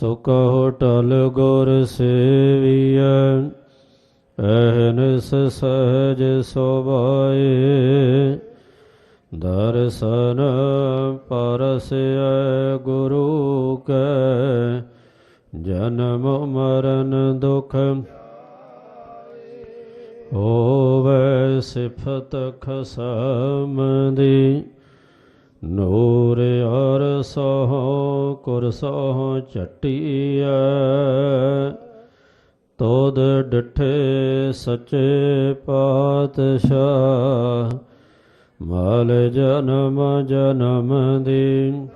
ਸੋ ਕਹੋ ਟਲ ਗੁਰ ਸੇਵੀਐ ਅਹਨਿਸ ਸਹਜ ਸੁਭਾਏ। ਦਰਸ਼ਨ ਪਰਸੈ ਗੁਰੂ ਕੈ, ਜਨਮ ਮਰਨ ਦੁਖ ਹੋਵੇ ਸਿਫਤ ਖਸਮ ਦੀ। ਨੂਰ ਸਹੁ ਕੁਰ ਸਹੁ ਚਟੀਐ ਤੋਦ ਡਠੇ ਸਚੇ ਪਾਤਸ਼ਾਹ, ਮਲ ਜਨਮ ਜਨਮ ਦੀ।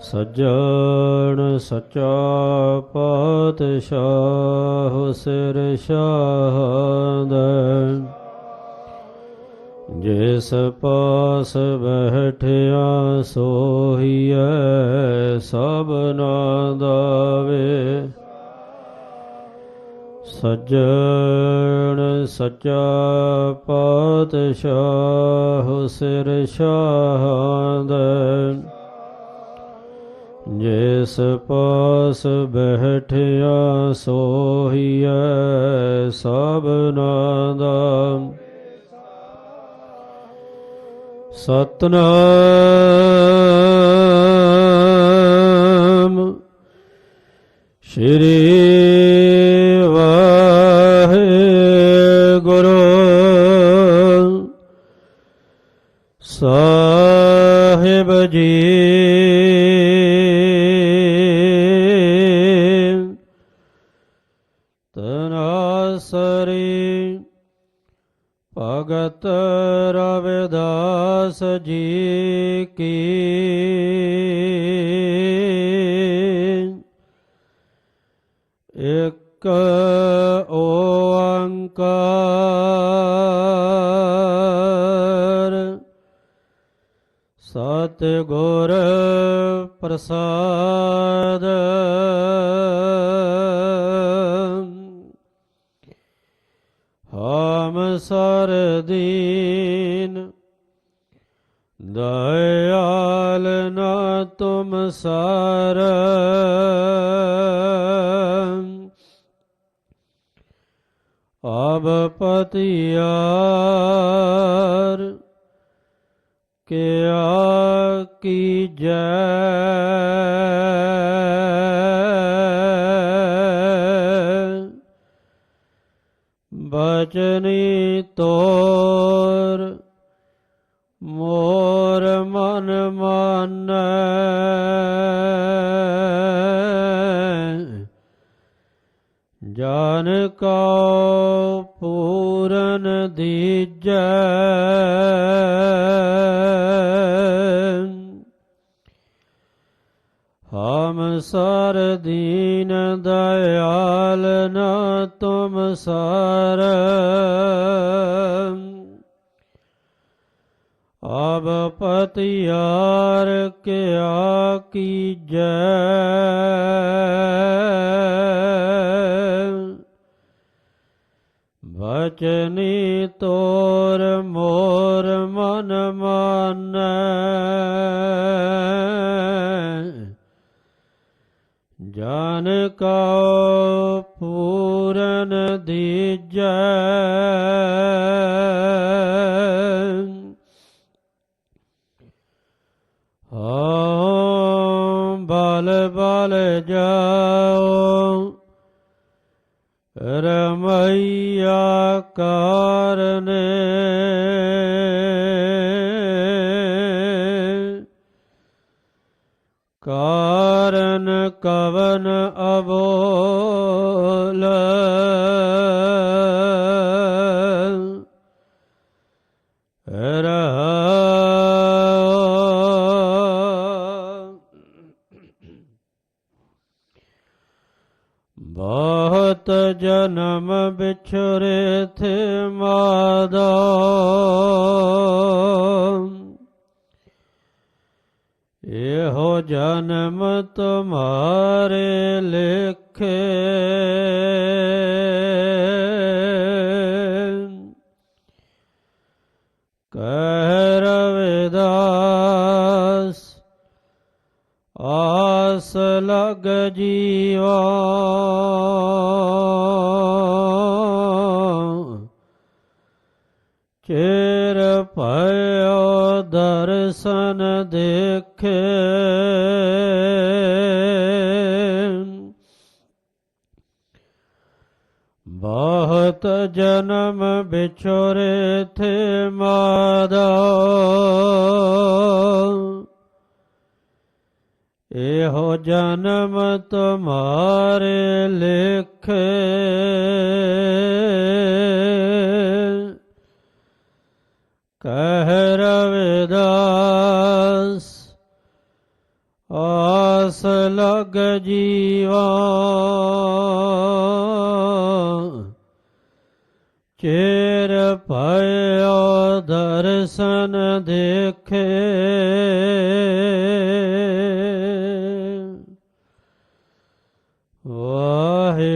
ਸੱਜਣ ਸਚਾ ਪਾਤਸ਼ਾਹ ਸਿਰ ਸ਼ਾਹ ਸ਼ਾਹਦ। ਜਿਸ ਪਾਸ ਬੈਠਿਆ ਸੋਹੀਐ ਸਭਨਾ ਦਾਵੇ। ਸੱਜਣ ਸਚਾ ਪਾਤਸ਼ਾਹ ਸਿਰ ਸ਼ਾਹਦ ਜਿਸ ਪਾਸ ਬੈਠਿਆ ਸੋਹੀਐ ਸਭਨਾ ਦਾ। ਸਤਨਾਮ ਸ਼੍ਰੀ ਵਾਹਿਗੁਰੂ ਸਾਹਿਬ ਜੀ। ਤਨਾਸਰੀ ਭਗਤ ਰਵਿਦਾਸ ਜੀ ਕੀ ਇੱਕ ਓੰਕਾਰ। ਸਤ ਗੁਰ ਪ੍ਰਸਾਦ। ਹਮ ਸਰ ਦੀਨ ਦਇਆਲ ਨਾ ਤੁਮ ਸਰ। अब पतियार के आ की जय? बचनी ਦੀਜੈ ਹਮ ਸਰ ਦੀਨ ਦਇਆਲ ਨਾ ਤੁਮ ਸਰ ਅਬ ਪਤਿਆਰ ਕਿਆ ਕੀਜੈ ਬਚਨੀ ਤੋਰ ਜਨ ਕਉ ਪੂਰਨ ਦੀਜੈ। ਹਾਂ ਬਲ ਬਲ ਜਾਓ ਰਮਈਆ ਕਾਰਨੇ। ਕਾਰਨ ਬਹੁਤ ਜਨਮ ਵਿਛਰੇ ਥੇ ਮਾਦਾ। ਇਹੋ ਜਨਮ ਤੁਮਾਰੇ ਲਿਖੇ। ਆਸ ਲਗ ਜੀਵਾ ਚਿਰ ਭਇਓ ਦਰਸ਼ਨ ਦੇਖੇ। ਬਹੁਤ ਜਨਮ ਵਿਛੋਰੇ ਥੇ ਮਾਦਾ। ਇਹੋ ਜਨਮ ਤੁਮਾਰੇ ਲਿਖੇ। ਕਹਿ ਰਵਿਦਾਸ ਆਸ ਲਗ ਜੀਵਾ। ਚੇਰ ਭਇਓ ਦਰਸ਼ਨ ਦੇਖੇ।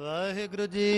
ਵਾਹਿਗੁਰੂ ਜੀ।